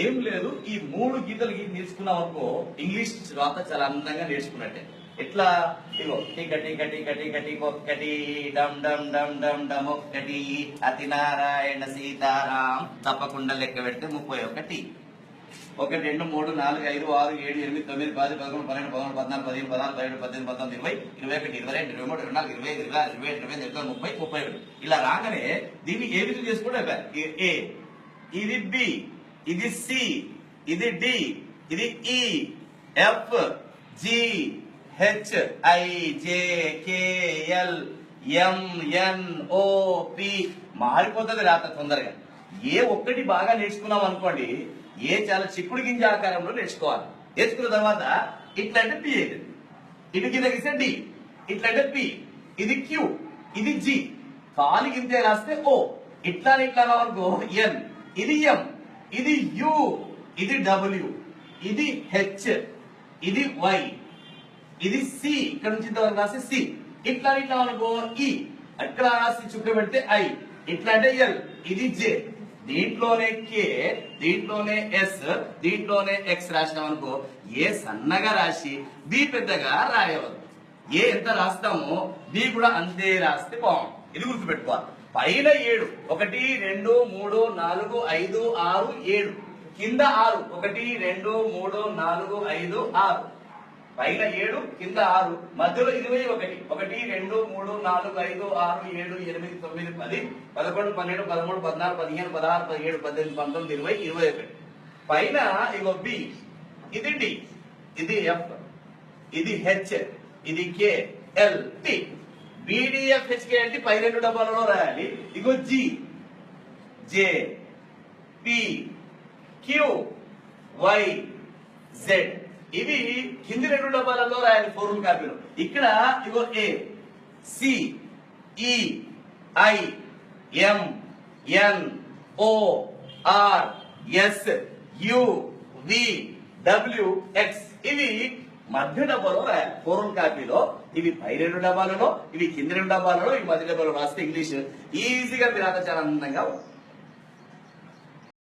ఏం లేదు ఈ మూడు గీతలు గీత నేర్చుకున్నాం అనుకో ఇంగ్లీష్ రాత చాలా అందంగా నేర్చుకున్నట్టే. ఎట్లా? ఇగో టీక టీక టీక టీక టీక ఒక్కటి డమ్ డమ్ డమ్ డమ్ డమ్ ఒక్కటి అతి నారాయణ సీతారాం తప్పకుండా లెక్క పెడితే ముప్పై ఒకటి. ఒకటి రెండు మూడు నాలుగు ఐదు ఆరు ఏడు ఎనిమిది తొమ్మిది పది పదకొండు పన్నెండు పదమూడు పద్నాలుగు పదిహేను పదహారు పదిహేడు పద్దెనిమిది పంతొమ్మిది ఇరవై ఇరవై ఒకటి ఇరవై రెండు ఇరవై మూడు ఇరవై నాలుగు ఇరవై ఐదు ఇరవై ఆరు ఇరవై ఏడు ఇరవై ఎనిమిది ఇరవై ముప్పై ముప్పై ఒకటి. ఇలా రాగానే దీన్ని ఏ విధంగా చేసుకుంటే ఏ ఇది బి. ఇది సి ఇది డి ఇది E F G H I J K M N O P. మారిపోతుంది రాత తొందరగా. ఏ ఒక్కటి బాగా నేర్చుకున్నాం అనుకోండి ఏ చాలా చిక్కుడు గింజ ఆకారంలో నేర్చుకోవాలి. నేర్చుకున్న తర్వాత ఇట్లా అంటే పి అవుతుంది ఇటు కింద గీస్తే డి ఇట్లా అంటే పి ఇది క్యూ ఇది జి. కాలు గింజ రాస్తే ఓ. ఇట్లా ఇట్లా అనుకో ఎన్ ఇది ఎం. ఇది యు ఇది డబ్ల్యూ ఇది హెచ్ ఇది వై ఇది సి. ఇక్కడ నుంచి ఇంతవరకు రాసి సి. ఇట్లా ఇట్లా అనుకో ఈ. అక్కడ రాసి చుట్టూ పెడితే ఐ. ఇట్లా అంటే ఎల్ ఇది జే. దీంట్లోనే కే దీంట్లోనే ఎస్ దీంట్లోనే ఎక్స్ రాసినాం అనుకో ఏ సన్నగా రాసి బి పెద్దగా రాయవద్దు. ఏ ఎంత రాస్తామో బి కూడా అంతే రాస్తే బాగుంది ఇది గుర్తుపెట్టుకోవాలి పైన ఏడు ఒకటి రెండు మూడు నాలుగు ఐదు ఆరు ఏడు. కింద ఆరు ఒకటి రెండు మూడు నాలుగు ఐదు ఆరు. పైన ఏడు కింద ఆరు మధ్యలో ఇరవై ఒకటి. ఒకటి రెండు మూడు నాలుగు ఐదు ఆరు ఏడు ఎనిమిది తొమ్మిది పది పదకొండు పన్నెండు పదమూడు పద్నాలుగు పదిహేను పదహారు పదిహేడు పద్దెనిమిది పంతొమ్మిది ఇరవై ఇరవై ఒకటి. పైన ఇగో బి ఇది డి ఇది ఎఫ్ ఇది హెచ్ ఇది K L T. BDF HK అంటే పై రెండు డబ్బాలలో రాయాలి. ఇగో G J P Q Y Z ఇవి కింది రెండు డబ్బాలలో రాయాలి ఫోర్ల్ కాపీలో ఇక్కడ ఇగో A C E I M N O R S U V W X ఇవి మధ్య డబ్బాలో రాయాలి కాపీలో ఇవి పై రెండు డబ్బాలలో ఇవి కింది రెండు డబ్బాలలో ఈ మధ్య డబ్బాలో రాస్తే ఇంగ్లీష్ ఈజీగా మీరు అంతా చాలా అందంగా ఉంటుంది.